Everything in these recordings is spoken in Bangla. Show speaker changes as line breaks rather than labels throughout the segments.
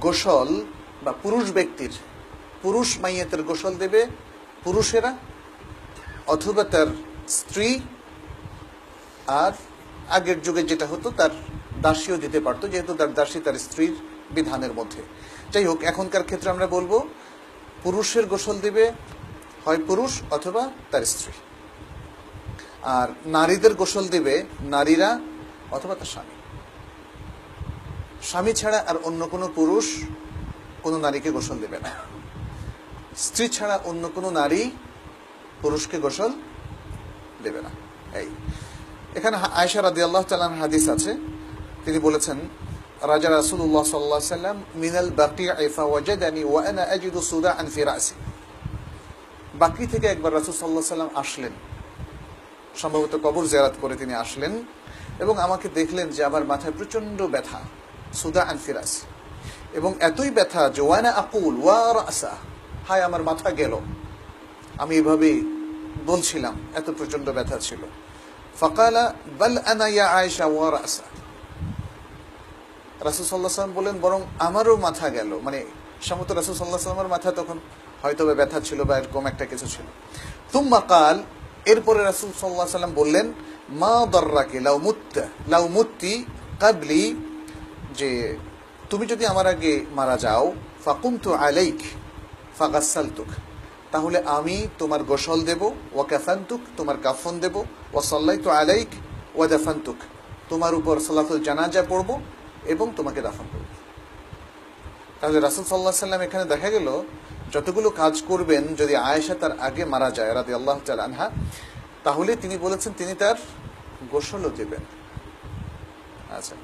গোসল বা পুরুষ ব্যক্তির, পুরুষ মাইয়াতের গোসল দেবে পুরুষেরা অথবা তার স্ত্রী। আর আগের যুগে যেটা হতো, তার দাসীও দিতে পারতো, যেহেতু তার দাসী তার স্ত্রীর বিধানের মধ্যে। যাই হোক, এখনকার ক্ষেত্রে আমরা বলব, পুরুষের গোসল দিবে হয় পুরুষ অথবা তার স্ত্রী। আর নারীদের গোসল দিবে নারীরা অথবা তার স্বামী। স্বামী ছাড়া আর অন্য কোনো পুরুষ কোনো নারীকে গোসল দেবে না। স্ত্রী ছাড়া অন্য কোনো নারী পুরুষকে গোসল দেবে না। এই। এখানে আয়সা রাদি আল্লাহ তালান হাদিস আছে। তিনি বলেছেন, রাজা রাসুল্লাহ সাল্লাহ সাল্লাম মিনাল বাকি আইফা ওয়াজাদানি ওয়ানা আজিদু সুদা আন ফিরাসি বাকি থেকে একবার রাসুল সাল্লাহ সাল্লাম আসলেন। সম্ভবত কবর জেরাত করে তিনি আসলেন এবং আমাকে দেখলেন যে আমার মাথায় প্রচণ্ড ব্যথা। সুদা আন ফিরাসি। এবং এতই ব্যথা যে ওয়ানা আকুল, ওয়া রাসা হায় আমার মাথা গেল। আমি এভাবেই বলছিলাম, এত প্রচণ্ড ব্যথা ছিল। ফকালা, বাল আনা ইয়া আয়েশা ওয়া রাসা রাসুল সাল্লাহ সাল্লাম বলেন, বরং আমারও মাথা গেল। মানে সমত রাসুল সাল্লাহ সাল্লামের মাথা তখন হয়তো ব্যথা ছিল বা এরকম একটা কিছু ছিল। তুম্মা কাল, এরপরে রাসুল সাল্লাহ সাল্লাম বললেন, মা দর্রাকে লাউ মুত্তা, লাউ মুত্তি কাবলি যে তুমি যদি আমার আগে মারা যাও ফাকুমতু আলাইক, ফাগাসালতুক। তাহলে আমি তোমার গোসল দেব ওয়া কাফান্তুক তোমার কাফন দেব ওয়া সাল্লাইতু আলাইক ওয়া দাফান্তুক তোমার উপর সালাতুল জানাজা পড়ব এবং তোমাকে দাফন করব। তাহলে রাসুল সাল্লাহ সাল্লাম এখানে দেখা গেল, যতগুলো কাজ করবেন, যদি আয়েশা তার আগে মারা যায় রাদি আল্লাহ আনহা, তাহলে তিনি বলেছেন তিনি তার গোসলও দেবেন। আচ্ছা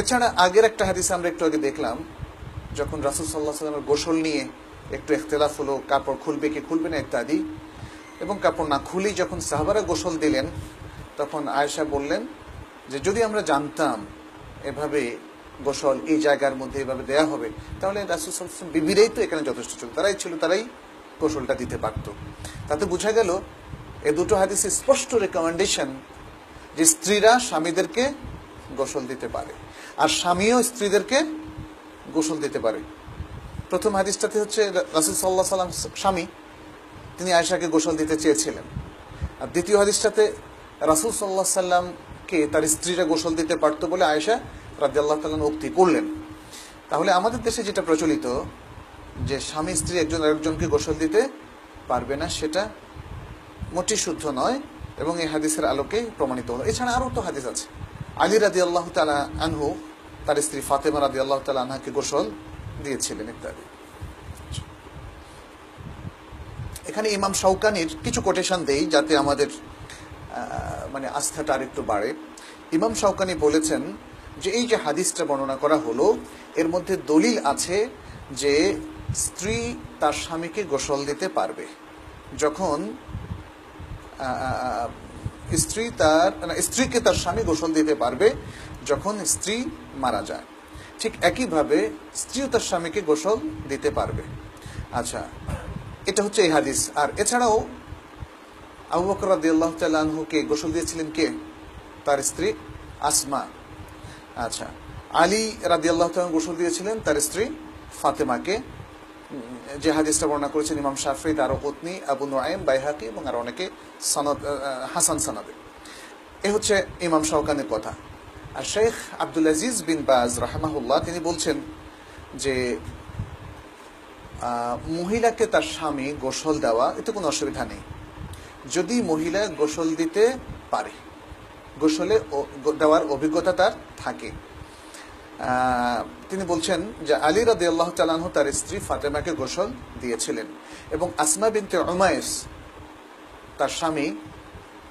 এছাড়া আগের একটা হাদিস আমরা একটু আগে দেখলাম, যখন রাসুল সাল্লাহ সাল্লামের গোসল নিয়ে একটু ইখতলাফ হলো, কাপড় খুলবে কি খুলবে না ইত্যাদি, এবং কাপড় না খুলেই যখন সাহাবারা গোসল দিলেন, তখন আয়েশা বললেন যে যদি আমরা জানতাম এভাবে গোসল এই জায়গার মধ্যে এভাবে দেয়া হবে, তাহলে রাসুল সাল্লাম বিবিরাই তো এখানে যথেষ্ট ছিল, তারাই ছিল, তারাই গোসলটা দিতে পারত। তাতে বোঝা গেল, এ দুটো হাদিসে স্পষ্ট রেকমেন্ডেশন যে স্ত্রীরা স্বামীদেরকে গোসল দিতে পারে। আর স্বামীও স্ত্রীদেরকে গোসল দিতে পারে। প্রথম হাদিসটাতে হচ্ছে, রাসুল সাল্লাহ সাল্লাম স্বামী, তিনি আয়েশাকে গোসল দিতে চেয়েছিলেন। আর দ্বিতীয় হাদিসটাতে, রাসুল সাল্লাহ সাল্লামকে তার স্ত্রীরা গোসল দিতে পারতো বলে আয়েশা রাজি আল্লাহ তাল্লাম উক্তি করলেন। তাহলে আমাদের দেশে যেটা প্রচলিত, যে স্বামী স্ত্রী একজন আরেকজনকে গোসল দিতে পারবে না, সেটা মোটি শুদ্ধ নয় এবং এই হাদিসের আলোকে প্রমাণিত হলো। এছাড়া আরও তো হাদিস আছে। আলী রাদি আল্লাহ তালা আনহু, তার স্ত্রী ফাতেমা রাদি আল্লাহ তালা আনহাকে গোসল দিয়েছিলেন ইত্যাদি। এখানে ইমাম শৌকানির কিছু কোটেশন দেই যাতে আমাদের মানে আস্থাটা আরেকটু বাড়ে। ইমাম শৌকানি বলেছেন যে এই যে হাদিসটা বর্ণনা করা হলো, এর মধ্যে দলিল আছে যে স্ত্রী তার স্বামীকে গোসল দিতে পারবে। যখন স্ত্রী তার স্ত্রীকে তার স্বামী গোসল দিতে পারবে যখন স্ত্রী মারা যায়। ঠিক একইভাবে স্ত্রীও তার স্বামীকে গোসল দিতে পারবে। আচ্ছা এটা হচ্ছে এই হাদিস। আর এছাড়াও আবু বকর রাদিয়াল্লাহু গোসল দিয়েছিলেন কে? তার স্ত্রী আসমা। আচ্ছা আলী রাদিয়াল্লাহু তাআলা গোসল দিয়েছিলেন, তার স্ত্রী ফাতেমাকে। যে হাদিসটা বর্ণনা করেছেন ইমাম শাফি তার পত্নী আবু নোয়াইম বাইহাকি এবং আর অনেকে সনদ হাসান সনদে। এ হচ্ছে ইমাম শাহকানের কথা। আর শেখ আব্দুল আজিজ বিন বাজ রাহমাহুল্লাহ, তিনি বলছেন যে মহিলাকে তার স্বামী গোসল দেওয়া, এতে কোনো অসুবিধা নেই। যদি মহিলা গোসল দিতে পারে, গোসলে দেওয়ার অভিজ্ঞতা তার থাকে। তিনি বলছেন যে আলী রাদি আল্লাহ তালাহ তার স্ত্রী ফাতেমাকে গোসল দিয়েছিলেন এবং আসমা বিনতে উমায়েস তার স্বামী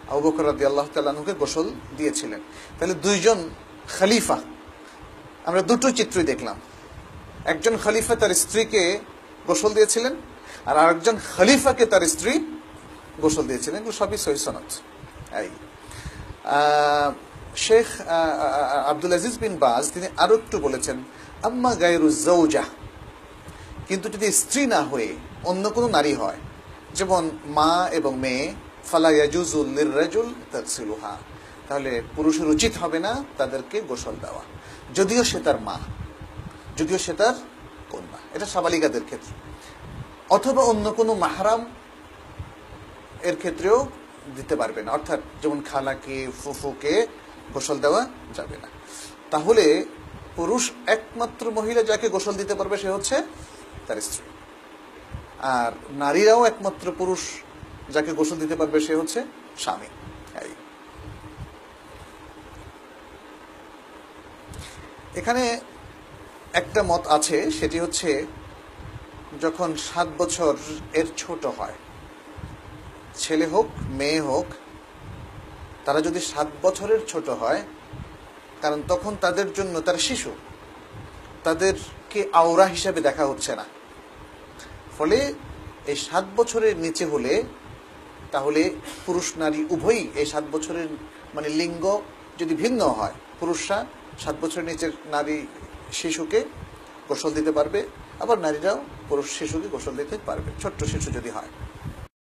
আবু বকর রাদি আল্লাহ তালাহুকে গোসল দিয়েছিলেন। তাহলে দুইজন খলিফা, আমরা দুটো চিত্রই দেখলাম। একজন খলিফা তার স্ত্রীকে গোসল দিয়েছিলেন আর আরেকজন খলিফাকে তার স্ত্রী গোসল দিয়েছিলেন। এগুলো সবই সহি সনদ। এই শেখ আব্দুল আজিজ বিন বাজ, তিনি আরও একটু বলেছেন, আম্মা গায়রু জৌজা কিন্তু যদি স্ত্রী না হয়ে অন্য কোনো নারী হয়, যেমন মা এবং মেয়ে, ফালা ইয়াজুজুল লিররাজুল তাকসিলুহা তাহলে পুরুষের উচিত হবে না তাদেরকে গোসল দেওয়া। যদিও সে তার মা, যদিও সে তার কন্যা। এটা সাবালিকাদের ক্ষেত্রে। অথবা অন্য কোনো মাহারাম এর ক্ষেত্রেও দিতে পারবে না অর্থাৎ যেমন খালাকে, ফুফুকে গোসল দেওয়া যাবে না তাহলে পুরুষ একমাত্র মহিলা যাকে গোসল দিতে পারবে সে হচ্ছে তার স্ত্রী আর নারীরাও একমাত্র পুরুষ যাকে গোসল দিতে পারবে সে হচ্ছে স্বামী। এখানে একটা মত আছে, সেটি হচ্ছে যখন সাত বছর এর ছোট হয়, ছেলে হোক, মেয়ে হোক তারা যদি সাত বছরের ছোট হয়, কারণ তখন তাদের জন্য তারা শিশু, তাদেরকে আওরা হিসাবে দেখা হচ্ছে না। ফলে এই সাত বছরের নিচে হলে তাহলে পুরুষ নারী উভয়ই এই সাত বছরের মানে লিঙ্গ যদি ভিন্ন হয়, পুরুষরা সাত বছরের নিচের নারী শিশুকে গোসল দিতে পারবে, আবার নারীরাও পুরুষ শিশুকে গোসল দিতে পারবে, ছোট্ট শিশু যদি হয়।